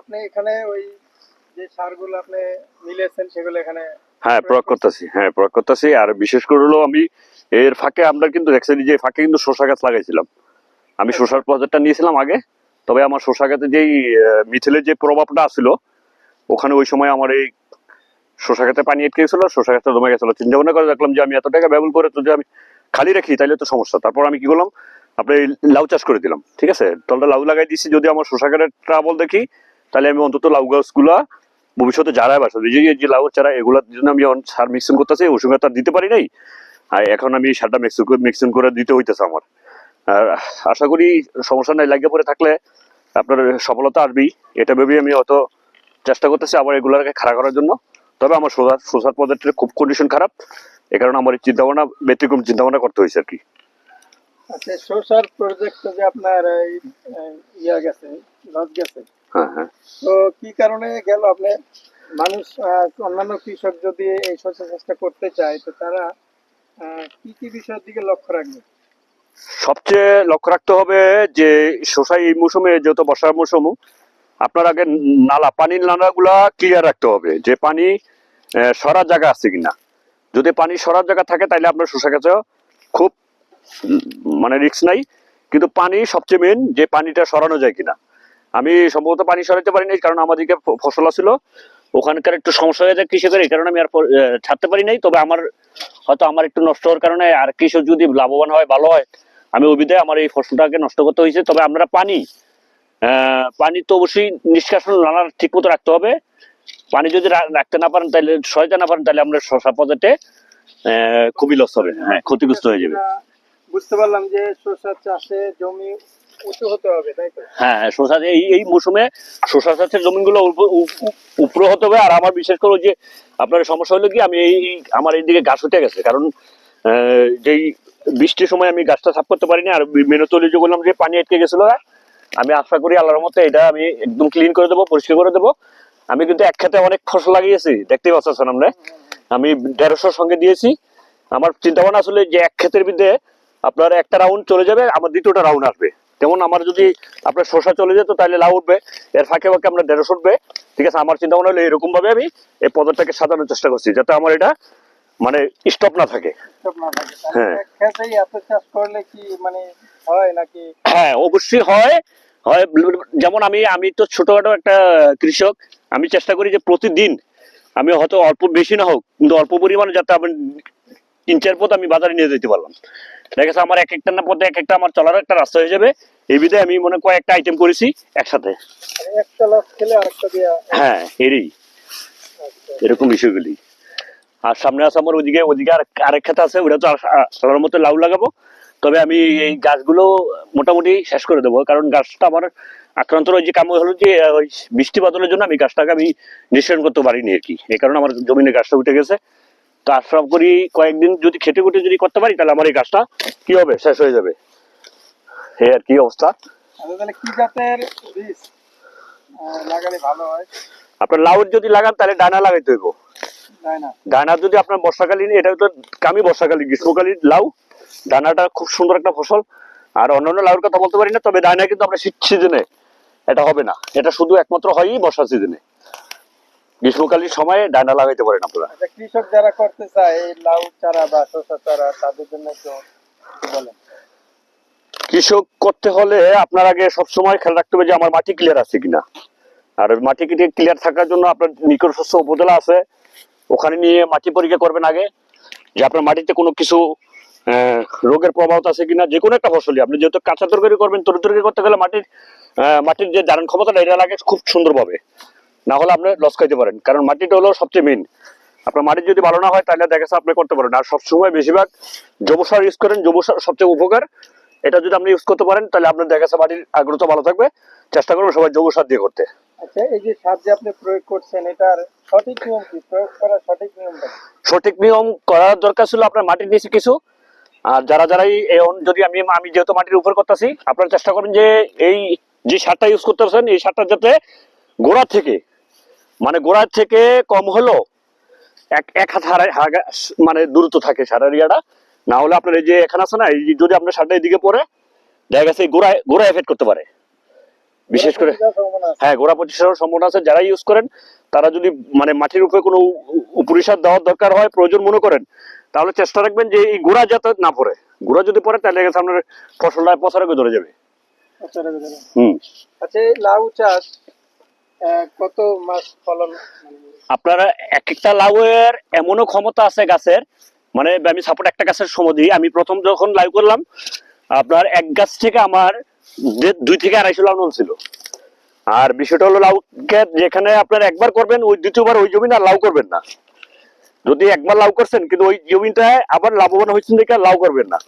আপনি এখানে ওই যে সারগুলো আপনি মিলেছেন সেগুলো এখানে হ্যাঁ প্রয়োগ করতেছি হ্যাঁ প্রয়োগ করতেছি। আর বিশেষ করে হলো আমি এর ফাঁকে আমরা কিন্তু দেখছেন যে ফাঁকে কিন্তু শসা গাছ লাগাইছিলাম। আমি শসার প্রজেক্টটা নিয়েছিলাম আগে তবে আমার শসা গাছে যেই মিছিলের যে প্রভাবটা আসছিল ওখানে ওই সময় আমার এই শসা গাছে পানি আটকে গেছিল শসা গাছটা জমে গেছিল। চিন্তা ভাবনা করে দেখলাম যে আমি এত টাকা ব্যবহার করে যদি আমি খালি রাখি তাহলে তো সমস্যা। তারপর আমি কি করলাম আপনি লাউ চাষ করে দিলাম ঠিক আছে? তলটা লাউ লাগাই দিচ্ছি যদি আমার শসা গাছের ট্রাবল দেখি তাহলে আমি অন্তত লাউ গাছগুলা ভবিষ্যতে যারাই বাসা যে- যে লাউ চারা এগুলোর জন্য আমি সার মিক্সিং করতেছি ওই সঙ্গে তো আর দিতে পারি নাই। আর এখন আমি সারটা মিক্সিং মিক্সিং করে দিতে হইতেছে আমার। আর আশা করি সমস্যা নাই, লাগিয়ে পরে থাকলে আপনার সফলতা আসবেই। এটা ভেবেই আমি অত চেষ্টা করতেছি আবার এগুলোকে খাড়া করার জন্য। তবে আমার সোসার সোসার প্রজেক্টের খুব কন্ডিশন খারাপ। এ কারণে আমার এই চিন্তাভাবনা ব্যতিক্রম চিন্তাভাবনা করতে হয়েছে আর কি। আচ্ছা শসার প্রজেক্ট যে আপনার ইয়া গেছে, লস গেছে তো কি কারণে গেল? আপনি মানুষ অন্যান্য কৃষক যদি এই শস্য চাষটা করতে চায় তো তারা কি কি বিষয়ের দিকে লক্ষ্য রাখবে? সবচেয়ে লক্ষ্য রাখতে হবে যে শোষাই এই মৌসুমে যেহেতু বর্ষার মৌসুম আপনার আগে নালা পানির নালাগুলা ক্লিয়ার রাখতে হবে যে পানি সরার জায়গা আছে কিনা। যদি পানি সরার জায়গা থাকে তাহলে আপনার শোষা গাছে খুব মানে রিস্ক নাই। কিন্তু পানি সবচেয়ে মেন যে পানিটা সরানো যায় কিনা। আমি সম্ভবত পানি সরাতে পারি নাই কারণ আমাদেরকে ফসল ছিল ওখানকার একটু সমস্যা হয়ে যায় কৃষকের এই কারণে আমি আর ছাড়তে পারি নাই। তবে আমার হয়তো আমার একটু নষ্ট হওয়ার কারণে আর কৃষক যদি লাভবান হয়, ভালো হয়, আমি অভিদে আমার এই ফসলটাকে নষ্ট করতে হয়েছে। তবে আমরা পানি পানি তো অবশ্যই নিষ্কাশন নালা ঠিক মতো রাখতে হবে। পানি যদি রাখতে না পারেন তাহলে সহায়তা না পারেন তাহলে আমরা শশা পদার্থে খুবই লস হবে হ্যাঁ ক্ষতিগ্রস্ত হয়ে যাবে। বুঝতে পারলাম যে শসা চাষে জমি উঁচু হতে হবে, তাই তো? হ্যাঁ শশা এই এই মৌসুমে শশা চাষের জমিগুলো উপ- উপ- উপরে হতে হবে। আর আমার বিশেষ করে যে আপনার সমস্যা হলো কি, আমি এই আমার এইদিকে গাছ উঠে গেছে। কারণ যেই বৃষ্টির সময় আমি গাছটা সাফ করতে পারিনি, আর মেনতলি যে বললাম যে পানি আটকে গেছিল আমি আশা করি আল্লাহর মতে এটা আমি একদম ক্লিন করে দেবো, পরিষ্কার করে দেবো। আমি কিন্তু এক খেতে অনেক ফসল লাগিয়েছি, দেখতেই পাচ্ছেন আমরা আমি দেড়শোর সঙ্গে দিয়েছি। আমার চিন্তা ভাবনা আসলে যে এক ক্ষেতের বিরুদ্ধে আপনার একটা রাউন্ড চলে যাবে আমার দ্বিতীয়টা রাউন্ড আসবে। যেমন আমার যদি আপনার শসা চলে যেত তাহলে লাউ উঠবে এর ফাঁকে ফাঁকে আমরা দেড়শো উঠবে ঠিক আছে? আমার চিন্তা ভাবনা হলো এরকম ভাবে আমি এই পদটাকে সাজানোর চেষ্টা করছি যাতে আমার এটা মানে স্টপ না থাকে। হ্যাঁ। মানে হ্যাঁ অবশ্যই হয়। হয় যেমন আমি আমি তো ছোটখাটো একটা কৃষক আমি চেষ্টা করি যে প্রতিদিন আমি হয়তো অল্প বেশি না হোক কিন্তু অল্প পরিমাণে যাতে আমি তিন চার পথ আমি বাজারে নিয়ে যেতে পারলাম। দেখা আমার এক একটা না পথে এক একটা আমার চলার একটা রাস্তা হয়ে যাবে। এই বিধায় আমি মনে কয়েকটা আইটেম করেছি একসাথে। একটা হ্যাঁ এরই। এরকম বিষয়গুলি। আর সামনে আছে আমার ওদিকে ওদিকে আর আরেক খাতা আছে ওটা তো সাধারণ মতো লাউ লাগাবো। তবে আমি এই গাছগুলো মোটামুটি শেষ করে দেবো কারণ গাছটা আমার আক্রান্ত যে কাম হলো যে ওই বৃষ্টি বাদলের জন্য আমি গাছটাকে আমি নিঃসরণ করতে পারিনি আর কি। এই কারণে আমার জমিনে গাছটা উঠে গেছে। তো আশ্রম করি কয়েকদিন যদি খেটে খুটে যদি করতে পারি তাহলে আমার এই গাছটা কি হবে? শেষ হয়ে যাবে। এই আর কি অবস্থা? আচ্ছা, আপনার লাউর যদি লাগান তাহলে ডানা লাগাইতে হইব। ডানা? যদি আপনার বর্ষাকালীন এটা তো কামি বর্ষাকালীন গ্রীষ্মকালীন লাউ। ডানাটা খুব সুন্দর একটা ফসল। আর অন্যান্য লাউর কথা বলতে পারি না তবে ডানা কিন্তু আপনার শীত সিজনে এটা হবে না। এটা শুধু একমাত্র হয়ই বর্ষা সিজনে গ্রীষ্মকালীন সময়ে ডানা লাগাইতে পারেন আপনারা। আচ্ছা কৃষক যারা করতে চায় এই লাউ চারা বা শসা চারা তাদের জন্য বলেন? কৃষক করতে হলে আপনার আগে সবসময় খেয়াল রাখতে হবে যে আমার মাটি ক্লিয়ার আছে কিনা। আর মাটি ক্লিয়ার থাকার জন্য আপনার নিকট শস্য উপজেলা আছে ওখানে নিয়ে মাটি পরীক্ষা করবেন আগে যে আপনার মাটিতে কোনো কিছু আহ, রোগের প্রভাব আছে কিনা যে কোনো একটা ফসলই। আপনি যেহেতু কাঁচা তরকারি করবেন তরি তরকারি করতে গেলে মাটির মাটির যে ধারণ ক্ষমতাটা এটা লাগে খুব সুন্দরভাবে। না হলে আপনি লস খাইতে পারেন। কারণ মাটিটা হলো সবচেয়ে মেন আপনার মাটি যদি ভালো না হয় তাহলে দেখা যাচ্ছে আপনি করতে পারেন। আর সবসময় বেশিরভাগ জৈব সার ইউজ করেন জৈব সার সবচেয়ে উপকার। এটা যদি আপনি ইউজ করতে পারেন তাহলে আপনার দেখা যাচ্ছে মাটির আগ্রহতা ভালো থাকবে। চেষ্টা করুন সবাই জৈব সার দিয়ে করতে। আচ্ছা এই যে সার যে আপনি প্রয়োগ করছেন এটার সঠিক নিয়ম কি? প্রয়োগ করার সঠিক নিয়মটা সঠিক নিয়ম করার দরকার ছিল আপনার মাটির নিচে কিছু। আর যারা যারাই যদি আমি আমি যেহেতু মাটির উপর করতেছি আপনারা চেষ্টা করবেন যে এই যে সারটা ইউজ করতেছেন এই সারটা যাতে গোড়া থেকে মানে গোড়ার থেকে কম হলো এক এক হাত মানে দূরত্ব থাকে সার এরিয়াটা। না হলে আপনার এই যে এখানে আছে না এই যদি আপনার সারটা এদিকে পড়ে দেখা গেছে গোড়ায় গোড়ায় এফেক্ট করতে পারে। বিশেষ করে গোড়া। হ্যাঁ গোড়া পচিশার সম্ভাবনা আছে। যারা ইউজ করেন তারা যদি মানে মাটির উপরে কোনো উ- উপরি সার দেওয়ার দরকার হয় প্রয়োজন মনে করেন তাহলে চেষ্টা রাখবেন যে এই গোড়া যাতে না পড়ে। গোড়া যদি পড়ে তাহলে গেছে আপনার ফসলটা পচার আগে ধরে যাবে। হুম। আচ্ছা লাউ চাষ কত মাস ফলন? আপনার এক একটা লাউয়ের এমনও ক্ষমতা আছে গাছের মানে আমি সাপোর্ট একটা গাছের সময় দিই। আমি প্রথম যখন লাউ করলাম, আপনার এক গাছ থেকে আমার দুই থেকে আড়াইশো লাউ ছিল। আর বিষয়টা হলো লাউকে যেখানে আপনার একবার করবেন, ওই দ্বিতীয়বার ওই জমি না, লাউ করবেন না। যদি একবার লাউ করছেন, কিন্তু ওই জমিটায় আবার লাভবান হয়েছেন দেখে লাউ করবেন না।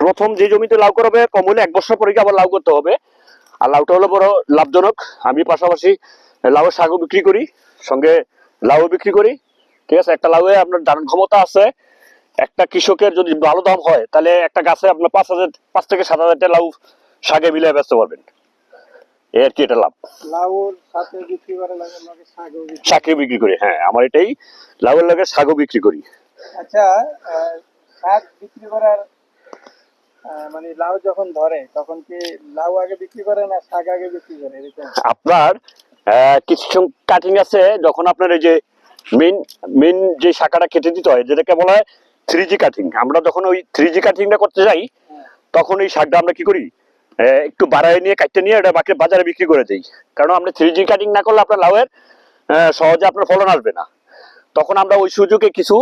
প্রথম যে জমিতে লাউ করবে, কম হলে এক বছর পরে আবার লাউ করতে হবে। আর লাউটা হলো বড় লাভজনক। আমি পাশাপাশি লাউ শাকও বিক্রি করি সঙ্গে লাউ বিক্রি করি। ঠিক আছে একটা লাউয়ে আপনার ধারণ ক্ষমতা আছে। একটা কৃষকের যদি ভালো দাম হয় তাহলে একটা গাছে আপনার পাঁচ হাজার পাঁচ থেকে সাত হাজার লাউ শাকে মিলে বেচতে পারবেন। এই আর কি এটা লাভ। শাকে বিক্রি করি হ্যাঁ আমার এটাই। লাউয়ের লাগে শাকও বিক্রি করি। আচ্ছা শাক বিক্রি করার মানে লাউ যখন ধরে তখন কি লাউ আগে বিক্রি করে না শাক আগে বিক্রি করে? আপনার কিছু কাটিং আছে যখন আপনার এই যে মেন মেন যে শাখাটা কেটে দিতে হয় যেটাকে বলা হয় থ্রি জি কাটিং আমরা যখন ওই থ্রি জি কাটিংটা করতে যাই তখন এই শাকটা আমরা কি করি? একটু বাড়ায় নিয়ে কাটতে নিয়ে এটা বাকি বাজারে বিক্রি করে দিই। কারণ আমরা থ্রি জি কাটিং না করলে আপনার লাউয়ের সহজে আপনার ফলন আসবে না। তখন আমরা ওই সুযোগে কিছু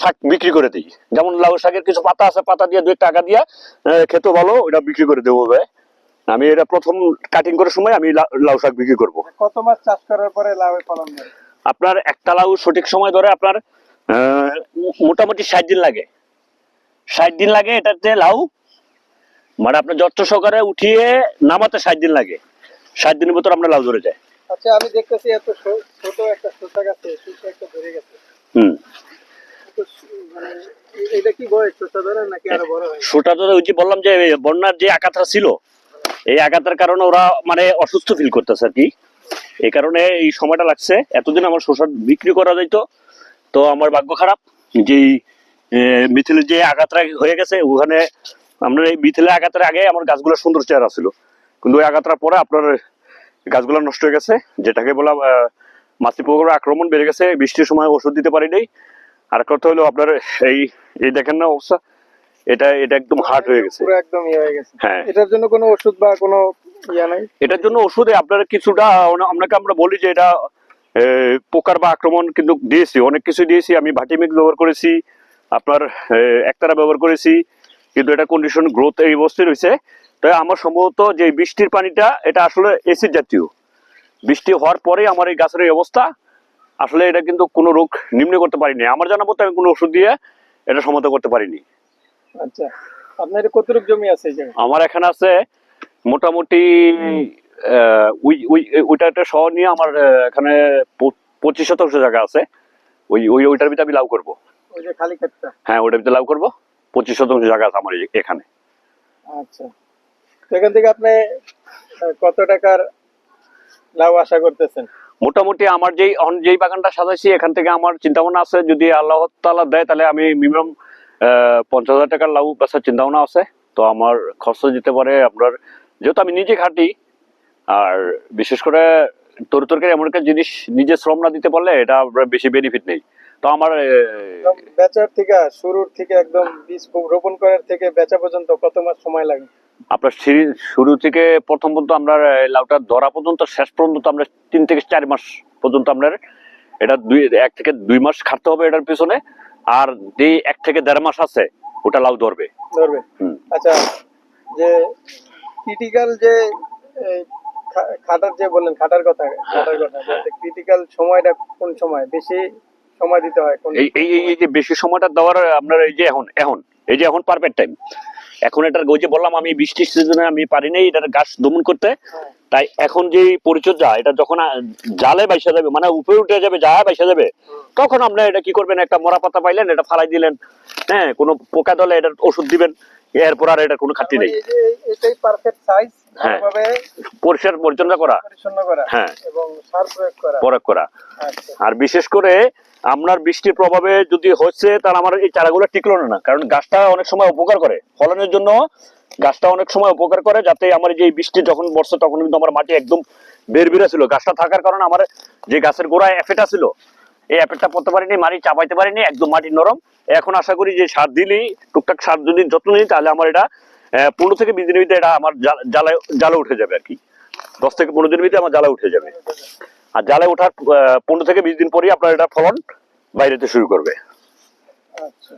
শাক বিক্রি করে দিই। যেমন লাউ শাকের কিছু পাতা আছে পাতা দিয়ে দুই টাকা দিয়ে খেতে ভালো ওটা বিক্রি করে দেবো ভাই। আমি এটা প্রথম কাটিং করার সময় আমি লাউ শাক বিক্রি করব। কত মাস চাষ করার পরে লাউ ফলন আপনার একটা লাউ সঠিক সময় ধরে আপনার মোটামুটি ষাট দিন লাগে। ষাট দিন লাগে এটাতে লাউ। মানে আপনার যত্ন সহকারে উঠিয়ে নামাতে ষাট দিন লাগে। ষাট দিনের ভিতর আপনার লাউ ধরে যায়। আচ্ছা আমি দেখতেছি এত ছোট একটা শসা গাছে একটা ধরে গেছে। হুম। আঘাতের মানে আমার ভাগ্য খারাপ। যে মিথিলের যে আঘাতটা হয়ে গেছে ওখানে আপনার এই মিথিলের আঘাতের আগে আমার গাছগুলো সুন্দর চেহারা ছিল। কিন্তু ওই আঘাতটার পরে আপনার গাছগুলো নষ্ট হয়ে গেছে। যেটাকে আহ, মাছি আক্রমণ বেড়ে গেছে। বৃষ্টির সময় ওষুধ দিতে পারি নাই আর কথা হলো আপনার এই এই দেখেন না অবস্থা? এটা এটা একদম হার্ড হয়ে গেছে। পুরো একদম ইয়ে হয়ে গেছে। হ্যাঁ। এটার জন্য কোনো ওষুধ বা কোনো ইয়া নাই? এটার জন্য ওষুধে আপনার কিছুটা আপনাকে আমরা বলি যে এটা পোকার বা আক্রমণ কিন্তু দিয়েছি। অনেক কিছু দিয়েছি। আমি ভাটিমিক্স ব্যবহার করেছি আপনার একতারা ব্যবহার করেছি। কিন্তু এটা কন্ডিশন গ্রোথ এই অবস্থায় রয়েছে। তাই আমার সম্ভবত যে বৃষ্টির পানিটা এটা আসলে এসিড জাতীয়। বৃষ্টি হওয়ার পরে আমার এই গাছের এই অবস্থা। আসলে এটা কিন্তু কোনো রোগ নিম্ন করতে পারিনি। আমার জানা মতো আমি কোনো ওষুধ দিয়ে এটা সমাধান করতে পারিনি। আচ্ছা আপনার এটা কতটুকু জমি আছে আমার এখানে আছে মোটামুটি ওই ওই ওইটা একটা শহর নিয়ে আমার এখানে পঁচিশ শতাংশ জায়গা আছে। ওই ওই ওইটার ভিতরে আমি লাউ করব। ওই যে খালি ক্ষেতটা? হ্যাঁ ওইটার ভিতরে লাউ করব। পঁচিশ শতাংশ জায়গা আছে আমার এখানে। আচ্ছা তো এখান থেকে আপনি কত টাকার লাভ আশা করতেছেন? মোটামুটি আমার যেই যেই বাগানটা সাজাইছি, এখান থেকে আমার চিন্তা ভাবনা আছে, যদি আল্লাহ তাআলা দেয়, তাহলে আমি মিনিমাম পঞ্চাশ হাজার টাকার লাউ বেচার চিন্তা ভাবনা আছে। তো আমার খরচ দিতে পারে আপনার, যেহেতু আমি নিজে খাটি, আর বিশেষ করে তরি তরকারি এমন একটা জিনিস, নিজে শ্রম না দিতে পারলে এটা বেশি বেনিফিট নেই। তো আমার বেচার থেকে শুরুর থেকে একদম বীজ রোপণ করার থেকে বেচা পর্যন্ত কত মাস সময় লাগে? আপনার শুরু থেকে প্রথম পর্যন্ত আমরা লাউটা ধরা পর্যন্ত শেষ পর্যন্ত আমরা তিন থেকে চার মাস পর্যন্ত আপনার এটা দুই এক থেকে দুই মাস খাটতে হবে এটার পিছনে। আর যে এক থেকে দেড় মাস আছে ওটা লাউ ধরবে। ধরবে। আচ্ছা যে ক্রিটিক্যাল যে খাটার যে বললেন খাটার কথা খাটার কথা ক্রিটিক্যাল সময়টা কোন সময়? বেশি সময় দিতে হয় এই- এই যে বেশি সময়টা দেওয়ার আপনার এই যে এখন এখন এই যে এখন পারফেক্ট টাইম এখন এটার যে বললাম আমি বৃষ্টির সিজনে আমি পারি নাই এটার গাছ দমন করতে হ্যাঁ। তাই এখন যে পরিচর্যা এটা যখন জালে বাইসা যাবে মানে উপরে উঠে যাবে জালে বাইসা যাবে তখন আপনি এটা কি করবেন একটা মরা পাতা পাইলেন এটা ফালাই দিলেন হ্যাঁ কোনো পোকা দলে এটার ওষুধ দিবেন এরপর আর এটা কোনো খাতি নেই এটাই পারফেক্ট সাইজ হ্যাঁ। পরিষ্কার করা পরিচ্ছন্ন করা হ্যাঁ। এবং সার প্রয়োগ করা প্রয়োগ করা আচ্ছা আর বিশেষ করে আপনার বৃষ্টির প্রভাবে যদি হচ্ছে, তাহলে আমার এই চারাগুলো টিকলো না। কারণ গাছটা অনেক সময় উপকার করে। ফলনের জন্য গাছটা অনেক সময় উপকার করে, যাতে আমার যে বৃষ্টি যখন বর্ষে, তখন কিন্তু আমার মাটি একদম বের বেরা ছিল। গাছটা থাকার কারণে আমার যে গাছের গোড়ায় এফেটা ছিল, এই এফেটটা পড়তে পারিনি, মাটি চাপাইতে পারিনি, একদম মাটি নরম। এখন আশা করি যে সার দিলেই, টুকটাক সার যদি যত্ন নিই, তাহলে আমার এটা পনেরো থেকে বিশ দিনের ভিতরে এটা আমার জ্বালা- জ্বালায় জ্বালা উঠে যাবে আর কি। দশ থেকে পনেরো দিনের ভিতরে আমার জ্বালা উঠে যাবে। আর জালে ওঠার পনেরো থেকে বিশ দিন পরেই আপনার এটা ফলন বাইরেতে শুরু করবে। আচ্ছা।